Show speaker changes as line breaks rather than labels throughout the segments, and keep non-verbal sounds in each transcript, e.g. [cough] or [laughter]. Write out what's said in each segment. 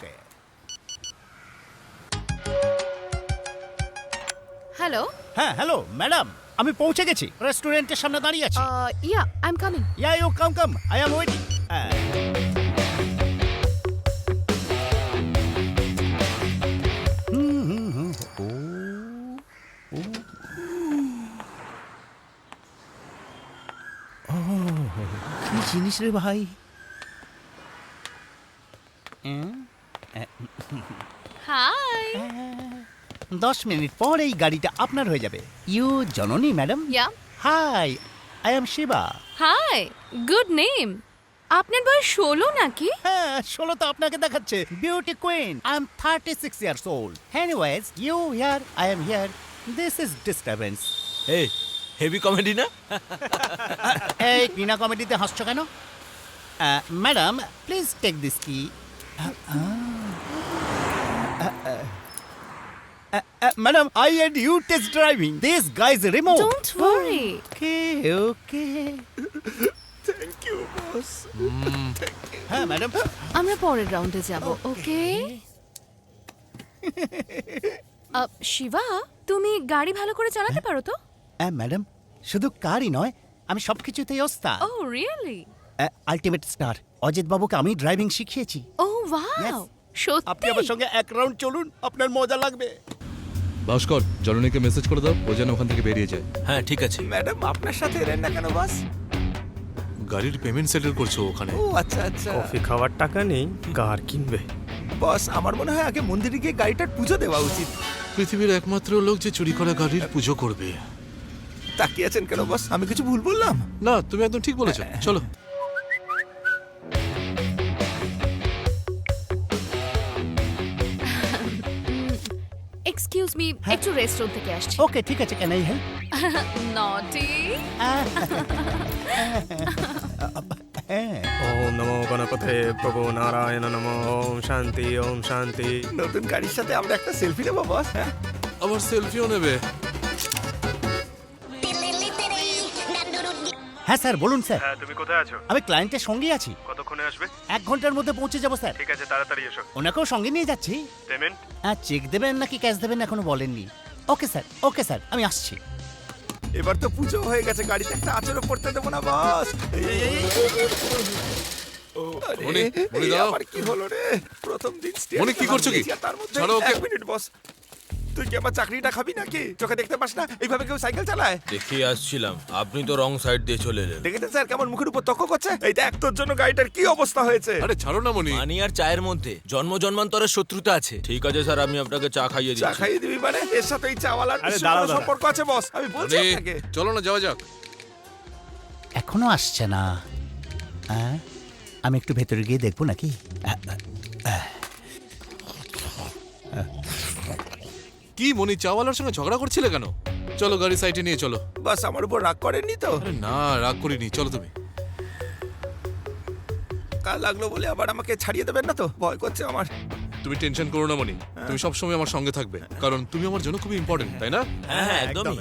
ওকে
hello
হ্যাঁ hello madam আমি পৌঁছে গেছি। রেস্টুরেন্টের সামনে দাঁড়িয়ে আছি।
Yeah I am coming
yeah you come come I am waiting কি জিনিস রে ভাই?
হাই [laughs]
দশ মিনিট পর এই গাড়িটা আপনার হয়ে যাবে। You Janani madam?
Yeah
hi I am Shiva
hi good name আপনার বয়স ষোলো নাকি?
হ্যাঁ ষোলো তো আপনাকে দেখাচ্ছে। Beauty queen I am thirty six years old anyways you here I am here this is disturbance
এই হেভি কমেডি না? [laughs]
এই বিনা কমেডিতে হাসছো কেন? ম্যাডাম প্লিজ টেক দিস কি madam I and you test driving this guys remote
don't worry
okay okay thank you boss হ্যাঁ madam
আমরা পরের রাউন্ডে যাব ওকে শিবা [laughs] তুমি গাড়ি ভালো করে চালাতে পারো তো?
হ্যাঁ ম্যাডাম শুধু কারই নয় আমি সব কিছুতেই ওস্তাদ
oh really
ultimate star Ajit বাবুকে আমি ড্রাইভিং শিখিয়েছি।
ও ওয়াও
আপনি আমার সঙ্গে এক রাউন্ড চলুন আপনার মজা লাগবে।
ভাস্কর জননীকে মেসেজ করে দাও ও যেন ওখান থেকে বেরিয়ে যায়।
হ্যাঁ ঠিক আছে।
ম্যাডাম আপনার সাথে এলেন না কেন বাস?
গাড়ির পেমেন্ট সেটেল করছ ওখানে।
ও আচ্ছা আচ্ছা।
কফি খাওয়ার টাকা নেই কার কিনবে।
বস আমার মনে হয় আগে মন্দিরে গিয়ে গাড়িটার পুজো দেওয়া উচিত।
পৃথিবীর একমাত্র লোক যে চুরি করা গাড়ির পুজো করবে।
তাকিয়ে আছেন কেন বস? আমি কিছু ভুল বললাম?
না তুমি একদম ঠিক বলেছ। চলো।
এক্সকিউজ মি একটু রেস্টুরেন্ট থেকে আসছি।
ওকে ঠিক আছে কেন হেল্প
নটি
হ্যাঁ
ওম নমো গণপতে প্রভু নারায়ণ নমো ওম শান্তি ওম শান্তি
নতুন গাড়ির সাথে আমরা একটা সেলফি নেব বস হ্যাঁ?
আমার সেলফিও নেবে?
হ্যাঁ স্যার বলুন স্যার
হ্যাঁ তুমি কোথায় আছো
আমি ক্লায়েন্টের সঙ্গে আছি
কতক্ষণে আসবে
এক ঘণ্টার মধ্যে পৌঁছে যাব স্যার
ঠিক আছে তাড়াতাড়ি এসো
ওনাকেও সঙ্গে নিয়ে যাচ্ছি
পেমেন্ট
হ্যাঁ চেক দেবেন নাকি ক্যাশ দেবেন এখনও বলেননি ওকে স্যার ওকে স্যার আমি আসছি
এবার তো পুজো হয়ে গেছে গাড়িতে একটা আচরও পড়তে দেবো না বস আরে, এই
দাও।
আবার কি হলো রে প্রথম দিন
কি করছ কি?
আর তার মধ্যে
ছাড়ো ওকে।
এক মিনিট বস তুই কি আমার চাকরিটা খাবি নাকি? চোখে দেখতে পাস না? এইভাবে কেউ সাইকেল চালায়?
দেখিয়ে আসছিলাম। আপনি তো রং সাইড দিয়ে চলে এলেন।
দেখেছেন স্যার কেমন মুখের উপর তক্ক করছে? এই দেখ তোর জন্য গাড়িটার কি অবস্থা হয়েছে?
আরে ছাড়ো না মনি
মানি আর চায়ের মধ্যে। জন্ম জন্মান্তরের শত্রুতা আছে। ঠিক আছে স্যার আমি আপনাকে চা খাইয়ে
চা
দিচ্ছি।
খাইয়ে দিবি মানে? এর সাথে এই চাওয়ালার
আরে দাঁড়াও, দাঁড়াও।
সম্পর্ক আছে বস। আমি বলছি আপনাকে।
চলো না যাওয়া যাক।
এখনও আসছে না। হ্যাঁ? আমি একটু ভেতরে গিয়ে দেখব নাকি?
কি মনি চাওয়ালার সঙ্গে ঝগড়া করছিলে কেন? চলো গাড়ি সাইডে নিয়ে চলো।
বাস আমার উপর রাগ করেননি তো?
আরে না রাগ করিনি চলো তুমি।
কাল লাগল বলে আবার আমাকে ছাড়িয়ে দেবেন না তো? ভয় করছে আমার।
তুমি টেনশন করো না মনি। তুমি সবসময় আমার সঙ্গে থাকবে কারণ তুমি আমার জন্য খুব ইম্পর্টেন্ট তাই না?
হ্যাঁ হ্যাঁ একদমই।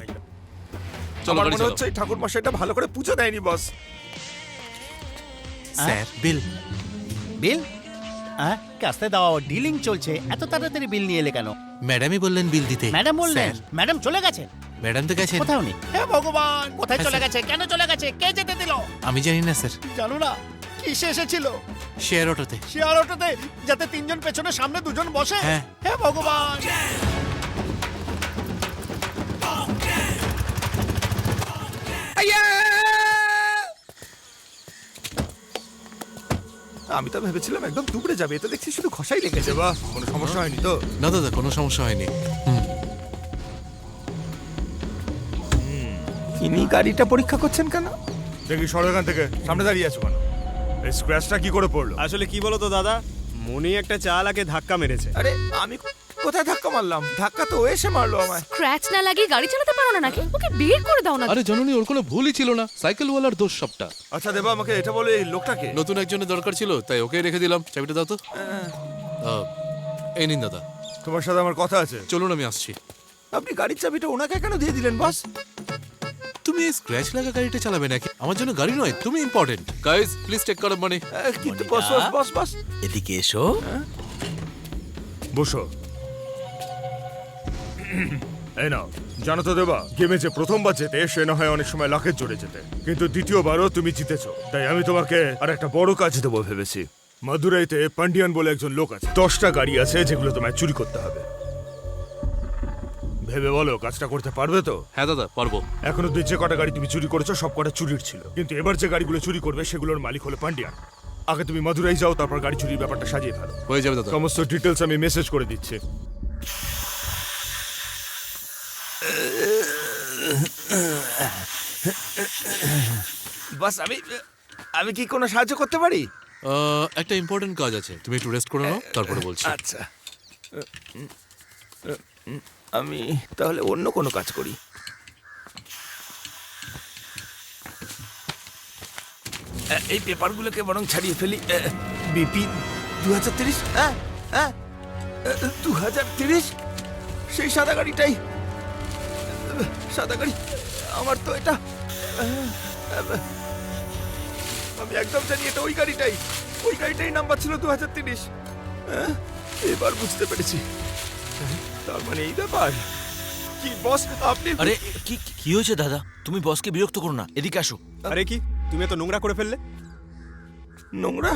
চলো
আমার
গাড়ি
মনে
চালাও।
হচ্ছে এই ঠাকুর মশাইটা ভালো করে পুজো দেয়নি বস
স্যার বিল। বিল? হ্যাঁ কাস্তে দাও ডিলিং চলছে এত তাড়াতাড়ি বিল নিয়ে এলে কেন?
ম্যাডামই বললেন বিল দিতে।
ম্যাডাম বললেন? ম্যাডাম চলে গেছে?
ম্যাডাম তো গেছেন।
কোথাও নেই হে ভগবান কোথায় চলে গেছে? কেন চলে গেছে? কে যেতে দিল?
আমি জানি না স্যার।
জানো না কিসে এসেছিল?
শেয়ার অটোতে।
শেয়ার অটোতে যাতে তিনজন পেছনে সামনে দুজন বসে?
হ্যাঁ।
হে ভগবান।
আমি তো ভেবেছিলাম একদম দুপুরে যাবে এটা দেখছি শুধু ঘষাই লেগে যাবে। কোনো সমস্যা হয়নি তো?
না দাদা কোনো সমস্যা হয়নি।
ইনি গাড়িটা পরীক্ষা করছেন কেন?
দেখি সরকার থেকে সামনে দাঁড়িয়ে আছো কেন? এই স্ক্র্যাচটা কি করে পড়ল?
আসলে কি বলো তো দাদা? মনি একটা চালাকে ধাক্কা মেরেছে।
আরে আমি কোথায় ধাক্কা মারলাম? ধাক্কা তো ও এসে মারলো আমায়।
ক্র্যাচ না লাগিয়ে গাড়ি চালাতে পারো না নাকি? ওকে বের করে দাও না।
আরে জননী ওর কোনো ভুলই ছিল না। সাইকেলওয়ালার দোষ সবটা।
আচ্ছা দেবা আমাকে এটা বলে এই লোকটাকে?
নতুন একজনের দরকার ছিল তাই ওকে রেখে দিলাম। চাবিটা দাও তো। আহ, এই নিন দাদা।
তোমার সাথে আমার কথা আছে।
চলুন আমি আসছি।
আপনি গাড়ির চাবিটা ওনাকে কেন দিয়ে দিলেন বস?
তুমি এই স্ক্র্যাচ লাগা গাড়িটা চালাবে নাকি? আমার জন্য গাড়ি নয় তুমি important guys please take car money
ah, কিন্তু বস বস বস বস।
এদিকে এসো।
বসো। [clears throat] এই নাও জানো তো দেবা গেমে যে প্রথমবার জেতে সে না হয় অনেক সময় লাখের জোরে যেতে। কিন্তু দ্বিতীয়বারও তুমি জিতেছো। তাই আমি তোমাকে আর একটা বড় কাজ দেবো ভেবেছি। মাদুরাইতে পান্ডিয়ান বলে একজন লোক আছে। দশটা গাড়ি আছে যেগুলো তোমায় চুরি করতে হবে। ভেবে বলো কাজটা করতে পারবে তো?
হ্যাঁ দাদা পারব।
এখনও তুই যে কটা গাড়ি তুমি চুরি করেছ সব কটা চুরির ছিল। কিন্তু এবার যে গাড়িগুলো চুরি করবে সেগুলোর মালিক হলো পান্ডিয়ান আগে তুমি মাদুরাই যাও তারপর গাড়ি চুরির ব্যাপারটা সাজিয়ে ফেলো।
হয়ে যাবে দাদা।
সমস্ত ডিটেলস আমি মেসেজ করে দিচ্ছি।
বাস আমি আমি কি কোনো সাহায্য করতে পারি?
একটা ইম্পর্টেন্ট কাজ আছে। তুমি একটু রেস্ট করে নাও তারপরে বলছি।
আচ্ছা। আমি তাহলে অন্য কোনো কাজ করি। এই পেপারগুলোকে বরং ছাড়িয়ে ফেলি। বিপি দু হাজার তিরিশ? হ্যাঁ হ্যাঁ। দু হাজার তিরিশ? সেই সাদা গাড়িটাই সাদা গাড়ি আমার তো এটা আমি একদম জানি এটা ওই গাড়িটাই ওই গাড়িটাই নাম্বার ছিল দু হাজার তিরিশ এবার বুঝতে পেরেছি। তার মানে এই ব্যাপার। কি বস আপনি
আরে কি কি হয়েছে দাদা? তুমি বসকে বিরক্ত করো না এদিকে আসো।
আরে কি? তুমি এত নোংরা করে ফেললে?
নোংরা?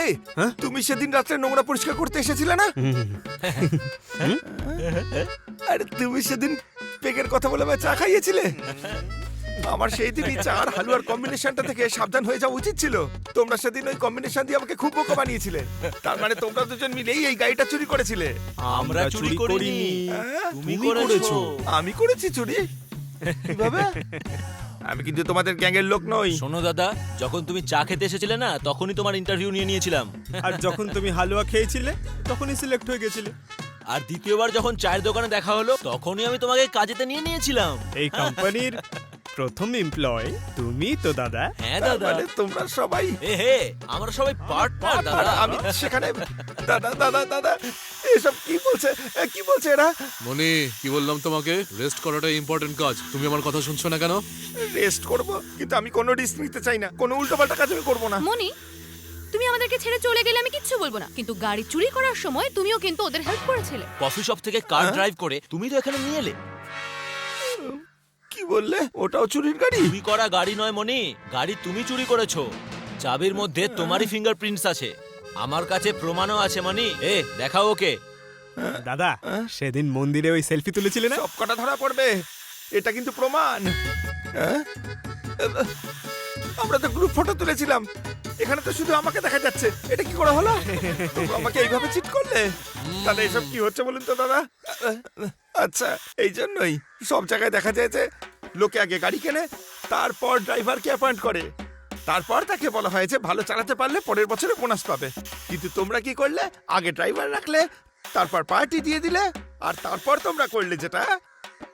এই তুমি সেদিন রাত্রে নোংরা পরিষ্কার করতে এসেছিলে না? আরে তুমি সেদিন পেগের কথা বলে আমায় চা খাইয়েছিলে? আমার সেই দিনই চা আর হালুয়ার কম্বিনেশনটা থেকে সাবধান হয়ে যাওয়া উচিত ছিল। তোমরা সেদিন ওই কম্বিনেশন দিয়ে আমাকে খুব বোকা বানিয়েছিলে। তার মানে তোমরা দুজন মিলেই এই গাড়িটা চুরি করেছিলে।
আমরা চুরি করিনি।
হ্যাঁ?
তুমি করেছ।
আমি করেছি চুরি। কীভাবে? আমি কিন্তু তোমাদের গ্যাংয়ের লোক নই।
শোনো দাদা যখন তুমি চা খেতে এসেছিলে না তখনই তোমার ইন্টারভিউ নিয়ে নিয়েছিলাম।
আর যখন তুমি হালুয়া খেয়েছিলে তখনই সিলেক্ট হয়ে গেছিলে।
আর দ্বিতীয়বার যখন চায়ের দোকানে দেখা হলো তখনই আমি তোমাকে কাজেতে নিয়ে নিয়েছিলাম।
এই কোম্পানির প্রথম এমপ্লয় তুমি তো দাদা।
হ্যাঁ দাদা।
মানে তোমরা সবাই
এ হে আমরা সবাই পার্টনার
আর
দাদা।
আমি সেখানে দাদা দাদা দাদা এসব কি বলছে? এ, কি বলছে এরা?
মনি কি বললাম তোমাকে? রেস্ট করাটা ইম্পর্টেন্ট কাজ। তুমি আমার কথা শুনছো না কেন?
রেস্ট করব কিন্তু আমি কোনো রিস্ক নিতে চাই না। কোনো উল্টোপাল্টা কাজ আমি করব না।
মনি তুমি আমাদেরকে ছেড়ে চলে গেলে আমি কিচ্ছু বলব না। কিন্তু গাড়ি চুরি করার সময় তুমিও কিন্তু ওদের হেল্প করেছিলে।
কফি শপ থেকে কার ড্রাইভ করে তুমি তো এখানে নিয়ে এলে।
কি বললে? ওটাও চুরির গাড়ি?
চুরি করা গাড়ি নয় মনি গাড়ি তুমি চুরি করেছ। চাবির মধ্যে তোমারই ফিঙ্গারপ্রিন্টস আছে। আমার কাছে প্রমাণও আছে মনি। এ দেখাও ওকে।
দাদা সেদিন মন্দিরে ওই সেলফি তুলেছিলে না?
সব কটা ধরা পড়বে। এটা কিন্তু প্রমাণ। হ্যাঁ? আমরা তো গ্রুপ ফটো তুলেছিলাম। এখানে তো শুধু আমাকে দেখা যাচ্ছে। এটা কি করে হলো? আমাকে এইভাবে চিট করলে? তাহলে এসব কি হচ্ছে বলুন তো দাদা? আচ্ছা এই জন্যই। সব জায়গায় দেখা যায় যে, লোকে আগে গাড়ি কেনে, তারপর ড্রাইভারকে অ্যাপয়েন্ট করে। তারপর তাকে বলা হয় যে, ভালো চালাতে পারলে পরের বছরে বোনাস পাবে। কিন্তু তোমরা কি করলে? আগে ড্রাইভার রাখলে, তারপর পার্টি দিয়ে দিলে, আর তারপর তোমরা করলে যেটা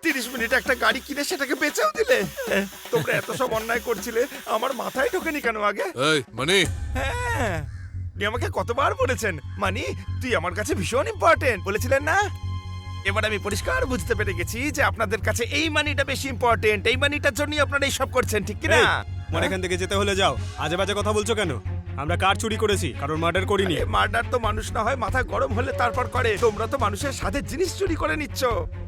তিরিশ মিনিট একটা গাড়ি কিনে সেটাকে বেচেও দিলে। তোমরা এত সব অন্যায় করছিলে আমার মাথায় ঢোকেনি কেন আগে?
এই মনি।
হ্যাঁ আপনি আমাকে কতবার বলেছেন মানি তুই আমার কাছে ভীষণ ইম্পর্টেন্ট বলেছিলেন না? এবার আমি পরিষ্কার বুঝতে পেরে গেছি যে আপনাদের কাছে এই মানিটা বেশি ইম্পর্টেন্ট এই মানিটার জন্যই আপনারা এই সব করছেন ঠিক কি না
মানে এখান থেকে যেতে হলে যাও আজে বাজে কথা বলছো কেন? আমরা কার চুরি করেছি? কারণ মার্ডার করিনি।
মার্ডার তো মানুষ না হয় মাথা গরম হলে তারপর করে। তোমরা তো মানুষের সাথে জিনিস চুরি করে নিচ্ছ।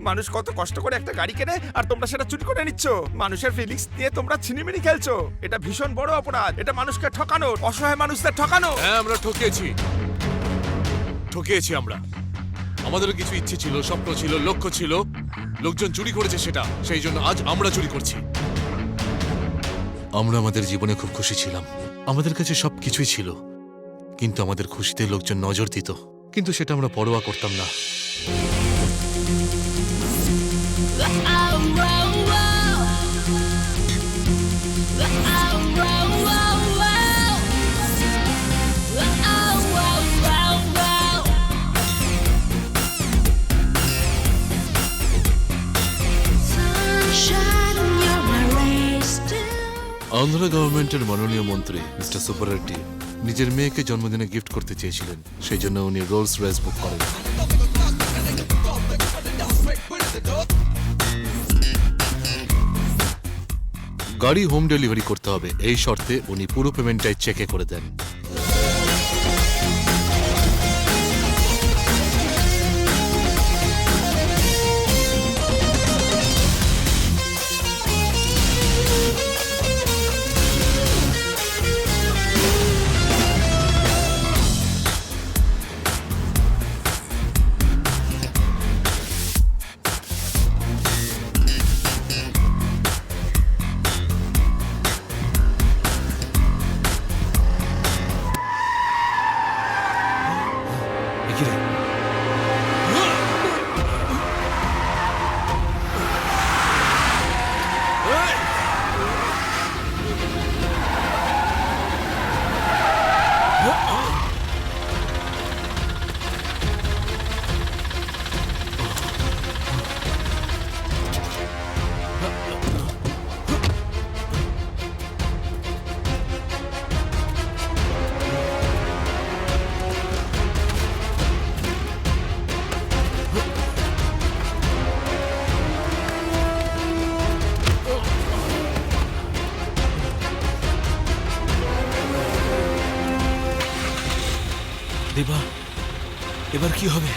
মানুষ কত কষ্ট করে একটা গাড়ি কেনে আর তোমরা সেটা চুরি করে নিচ্ছ। মানুষের ফিলিংস দিয়ে তোমরা ছিনিমিনি খেলছো। এটা ভীষণ বড় অপরাধ। এটা মানুষকে ঠকানো অসহায় মানুষদের ঠকানো।
হ্যাঁ আমরা ঠকিয়েছি। ঠকিয়েছি আমরা। আমাদের কিছু ইচ্ছে ছিল স্বপ্ন ছিল লক্ষ্য ছিল। লোকজন চুরি করেছে সেটা সেই জন্য আজ আমরা চুরি করছি। আমরা আমাদের জীবনে খুব খুশি ছিলাম। আমাদের কাছে সব কিছুই ছিল, কিন্তু আমাদের খুশিতে লোকজন নজর দিত। কিন্তু সেটা আমরা পরোয়া করতাম না। আন্ধ্র গভর্নমেন্টের মাননীয় মন্ত্রী, মিস্টার সুব্বারেড্ডি নিজের মেয়েকে জন্মদিনে গিফট করতে চেয়েছিলেন। সেই জন্য উনি রোলস রয়েস বুক করেন। গাড়ি হোম ডেলিভারি করতে হবে। এই শর্তে উনি পুরো পেমেন্টটাই চেকে করে দেন।
কি হবে?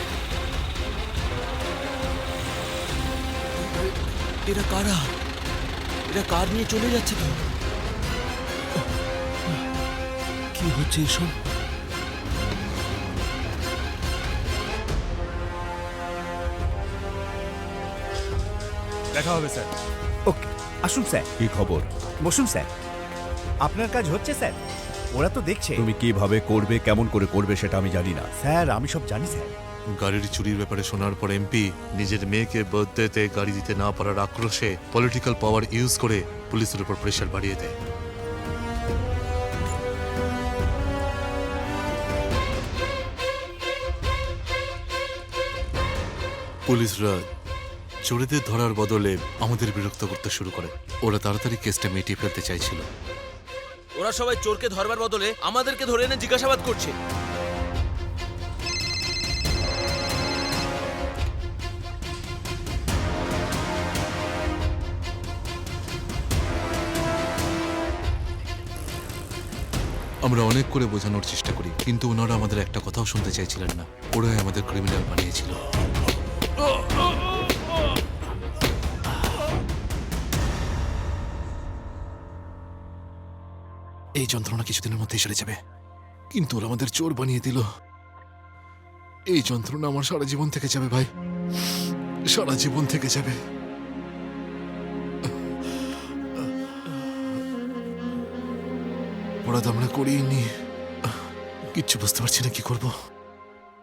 এরা কারা? এরা কার নিয়ে চলে যাচ্ছে তো? কি হচ্ছে এসব?
দেখা হবে স্যার।
ওকে আসুন স্যার।
কি খবর?
বসুন স্যার। আপনার কাজ হচ্ছে স্যার। ওরা তো দেখছে।
তুমি কীভাবে করবে কেমন করে করবে সেটা আমি জানি না।
স্যার আমি সব জানি স্যার।
গাড়ির চুরির ব্যাপারে শোনার পর এমপি নিজের মেয়েকে বার্থডেতে গাড়ি দিতে না পারার আক্রোশে পলিটিক্যাল পাওয়ার ইউজ করে পুলিশের উপর প্রেশার বাড়িয়ে দেয়। পুলিশরা চোরেদের ধরার বদলে আমাদের বিরক্ত করতে শুরু করে। ওরা তাড়াতাড়ি কেসটা মিটিয়ে ফেলতে চাইছিল।
ওরা সবাই চোরকে ধরবার বদলে আমাদেরকে ধরে এনে জিজ্ঞাসাবাদ করছে।
আমরা অনেক করে বোঝানোর চেষ্টা করি, কিন্তু ওনারা আমাদের একটা কথাও শুনতে চাইছিলেন না। ওরাই আমাদের ক্রিমিনাল বানিয়েছিল। এই যন্ত্রণা কিছুদিনের মধ্যেই সেরে যাবে। কিন্তু ওরা আমাদের চোর বানিয়ে দিল। এই যন্ত্রণা আমার সারা জীবন থেকে যাবে, ভাই। সারা জীবন থেকে যাবে। অপরাধ আমরা করিনি। কিচ্ছু বুঝতে পারছি না কি করব।